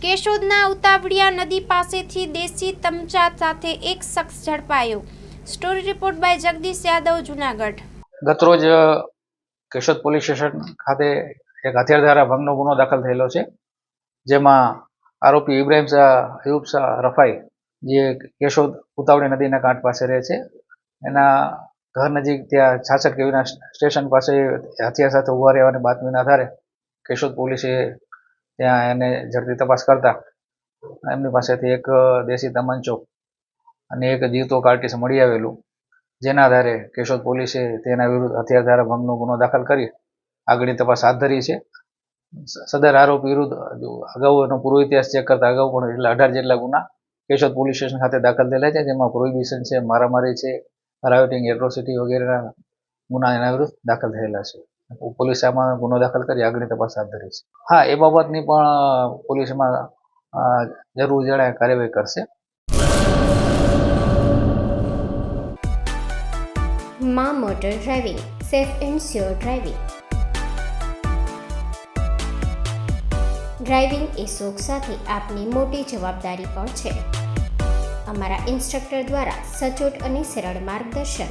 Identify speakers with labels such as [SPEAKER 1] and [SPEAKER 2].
[SPEAKER 1] કેશોદના ઉતાવળિયા નદી પાસેથી દેશી તમચા સાથે એક શખ્સ ઝડપાયો. Story report by Jagdish Yadav, Junagadh.
[SPEAKER 2] ગતરોજ કેશોદ પોલીસ સ્ટેશન ખાતે એક હથિયાર દ્વારા ભંગનો ગુનો દાખલ થયેલો છે, જેમાં આરોપી ઇબ્રાહિમ શાહ, અયુબ શાહ રફાઈ, જે કેશોદ ઉતાવળી નદીના કાંઠ પાસે રહે છે. એના ઘર નજીક ત્યાં છાછટ કેવીના સ્ટેશન પાસે હથિયાર સાથે ઊભા રહેવાની બાતમીના આધારે કેશોદ પોલીસે ત્યાં એને ઝડપી તપાસ કરતા એમની પાસેથી એક દેશી તમંચો અને એક જીવતો કાર્ટિસ મળી આવેલું, જેના આધારે કેશોદ પોલીસે તેના વિરુદ્ધ હથિયાર ધારા ભંગનો ગુનો દાખલ કરી આગળની તપાસ હાથ ધરી છે. સદર આરોપી વિરુદ્ધ અગાઉ એનો પૂર્વ ઇતિહાસ ચેક કરતા અગાઉ પણ એટલા અઢાર જેટલા ગુના કેશોદ પોલીસ સ્ટેશન ખાતે દાખલ થયેલા છે, જેમાં પ્રોહિબિશન છે, મારામારી છે રાયોટિંગ એટ્રોસિટી વગેરેના ગુના એના વિરુદ્ધ દાખલ થયેલા છે. પોલીસે આમાં ગુનો દાખલ કરી આગળની તપાસ હાથ ધરી છે. હા, એ બાબતની પણ પોલીસમાં જરૂર જણાય કાર્યવાહી કરશે.
[SPEAKER 3] માં motor driving, safe and sure driving. Driving એ શોખ સાથે આપની મોટી જવાબદારી પણ છે. અમારા ઇન્સ્ટ્રક્ટર દ્વારા સચોટ અને સરળ માર્ગદર્શન